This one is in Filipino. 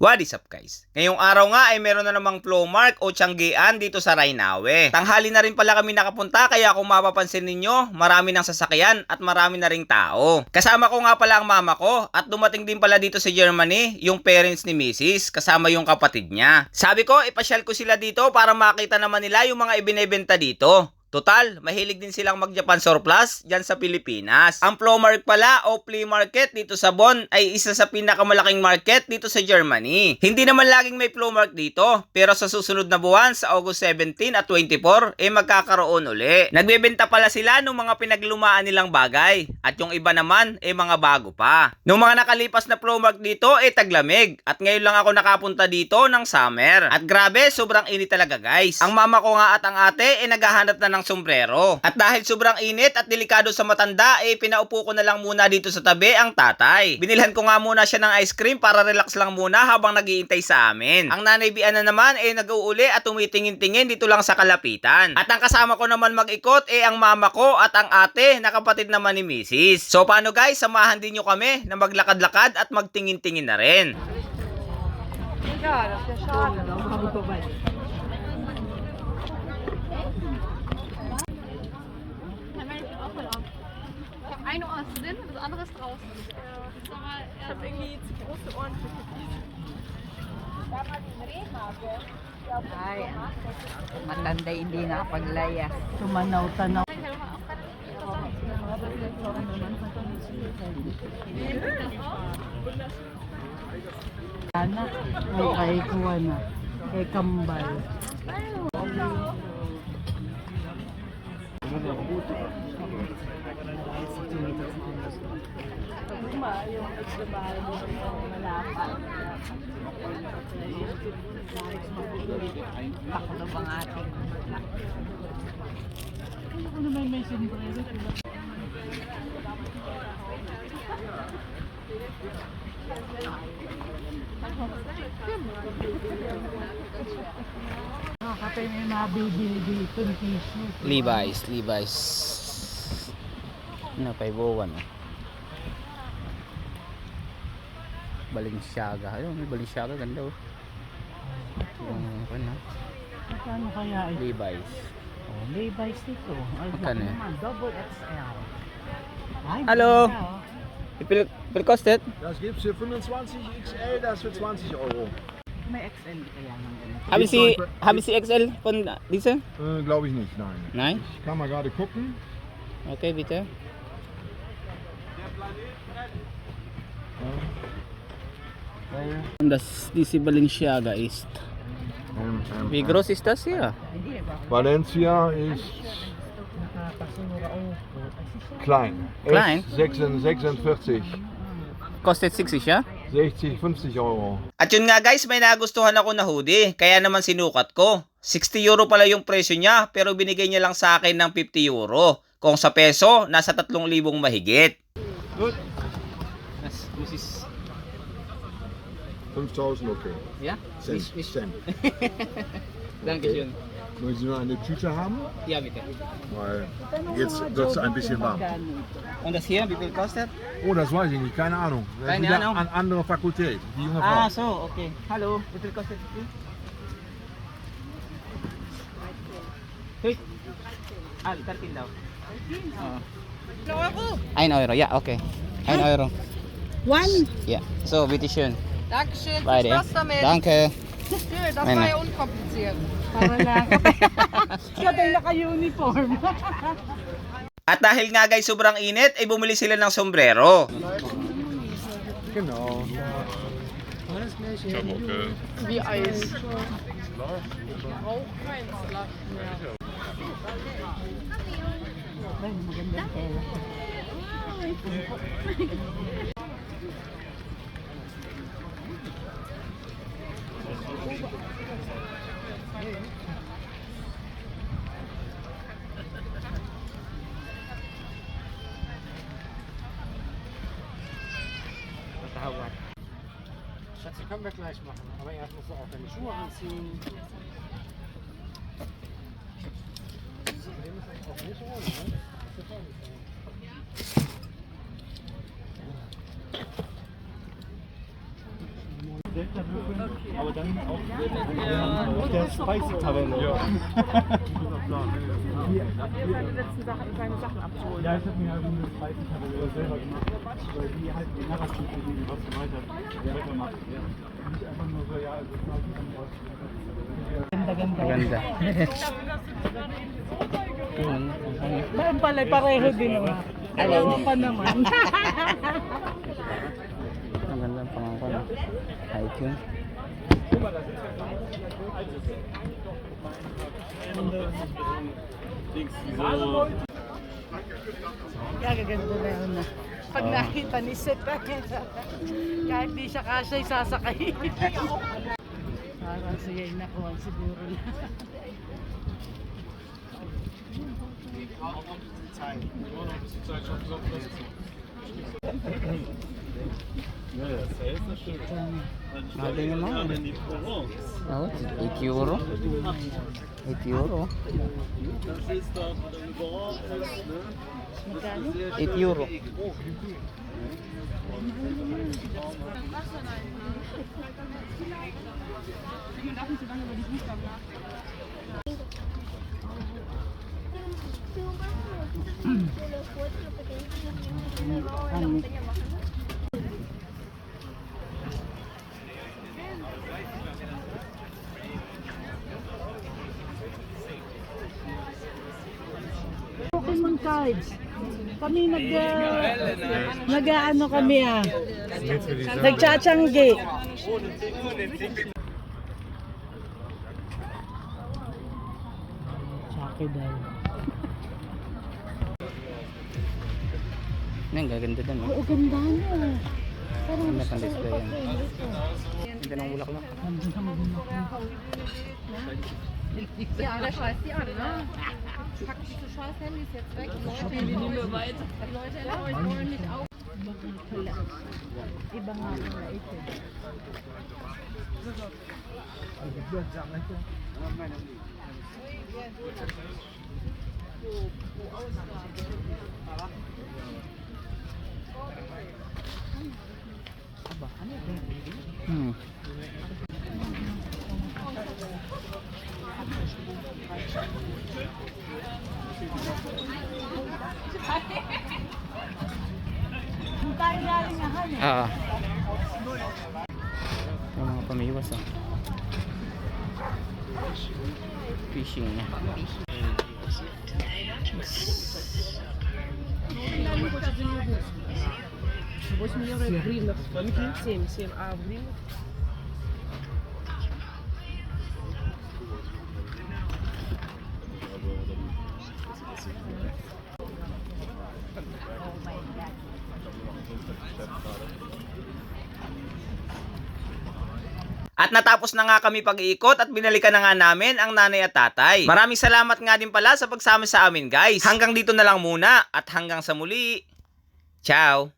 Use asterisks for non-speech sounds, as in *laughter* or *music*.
What is up guys? Ngayong araw nga ay meron na namang flow mark o tiyanggian dito sa Rainawe. Tanghali na rin pala kami nakapunta kaya kung mapapansin ninyo, marami ng sasakyan at marami na ring tao. Kasama ko nga pala ang mama ko at dumating din pala dito sa Germany yung parents ni Mrs. kasama yung kapatid niya. Sabi ko, ipasyal ko sila dito para makita naman nila yung mga ibinebenta dito. Total, mahilig din silang mag-Japan surplus dyan sa Pilipinas. Ang Flowmark pala o flea market dito sa Bonn ay isa sa pinakamalaking market dito sa Germany. Hindi naman laging may Flowmark dito, pero sa susunod na buwan sa August 17 at 24, eh magkakaroon uli. Nagbebenta pala sila ng mga pinaglumaan nilang bagay at yung iba naman eh mga bago pa. Nung mga nakalipas na Flowmark dito eh taglamig at ngayon lang ako nakapunta dito ng summer. At grabe, sobrang init talaga guys. Ang mama ko nga at ang ate eh naghahanap na ng sombrero. At dahil sobrang init at delikado sa matanda, eh pinaupo ko na lang muna dito sa tabi ang tatay. Binilhan ko nga muna siya ng ice cream para relax lang muna habang nagiintay sa amin. Ang nanay Bian na naman eh nag-uuli at tumitingin-tingin dito lang sa kalapitan. At ang kasama ko naman mag-ikot eh ang mama ko at ang ate na kapatid naman ni Mrs. So paano guys, samahan din nyo kami na maglakad-lakad at magtingin-tingin na rin. Ja, das wäre schade. Ich habe eine Ohr drin und das andere ist draußen. Ich habe irgendwie zu große Ohren für Ay, matanda hindi nakapaglaya. Tumanaw-tanaw. Sana, ay kay kuha na. Kay kambal. Ako bang ating Nakakatay may mabibili dito ng. Levi's, Levi's. Ano, paibuwan. Balinsyaga. Ayun, may Balinsyaga. Ganda oh. Yung, ano, Magkano kaya ito? Levi's. Oh, Levi's dito. Ay, Magkano naman. Double XL. Ay, Hallo. ganda, oh. Wie viel, wie kostet? Das gibt's für 25 XL, das für 20 Euro. May XL kaya ng. Haben Sie, haben Sie XL von dieser? Äh, Glaube ich nicht, nein. Nein? Ich kann mal gerade gucken. Okay, bitte. Das, diese Balenciaga ist. Wie groß ist das hier? Valencia ist klein. Klein? S 46, Kostet 60, ja? 60, 50 Euro. At yun nga guys, may nagustuhan ako na hoodie, kaya naman sinukat ko. 60 euro pala yung presyo niya, pero binigay niya lang sa akin ng 50 euro. Kung sa peso, nasa 3,000 mahigit. Gut. Das, das ist, 5000, okay. ja? Cent. Cent. *laughs* Dankeschön. Möchten Sie nur eine Tüte haben? Ja, bitte. Weil jetzt wird es ein bisschen warm. Und das hier, wie viel kostet? Oh, das weiß ich nicht, keine Ahnung. Das Keine Ahnung. An andere Fakultät. Die junge Ah, Frau. so, okay. Hallo, wie viel kostet die? Hey. Ah, 13 daw. Oo. 1 euro, ja, okay. 1 euro. One? Ja, so, bitteschön. Dankeschön, viel Beide. Spaß damit. Danke. Das Meine. war ja unkompliziert. Para lang. *laughs* Siya tayo naka-uniform. At dahil nga guys sobrang init, ay bumili sila ng sombrero. Genau. Wie Eis. Braucht kein Slush mehr. Ay, können wir gleich machen. Aber erst musst du auch deine Schuhe anziehen. aber dann auch auf der Speisetabelle. Ja. Hier seine letzten Sachen, kleine Sachen abzuholen. Ja, ich habe mir halt eine Speisetabelle selber gemacht, weil die halt die Narrativ gegeben, was weiter, weiter machst. Ja. Nicht einfach nur so, ja, also Ganda, Ganda. Ganda. Ba't pala pareho din oh. Alam pa naman. *laughs* Maganda ang pangangkon. Yun. Gagaganda na yun na. Pag nakita ni Seth, *laughs* kahit di siya kasya, sasakay. *laughs* Parang siya yung nakuha siguro na. Mahal din yung mga. Oh, 8 euro. 8 euro. Magkano? 8 euro. Pokemon cards. Kami nag nag ano kami ah. Nagchatsanggi. Saki Yan, gaganda din. Oh. Oo, ganda niya. Parang Ganda pang display yan. Ganda ng bulaklak. Ja, der scheißt die an, ne? Pack diese scheiß Handys jetzt weg. Die Leute in euch wollen nicht auf. Iba nga ang ito. Hmm. Kung eh. Ah. Yung mga pamiwas ah. Fishing niya. At natapos na nga kami pag-iikot at binalikan na nga namin ang nanay at tatay. Maraming salamat nga din pala sa pagsama sa amin guys. Hanggang dito na lang muna at hanggang sa muli. Ciao!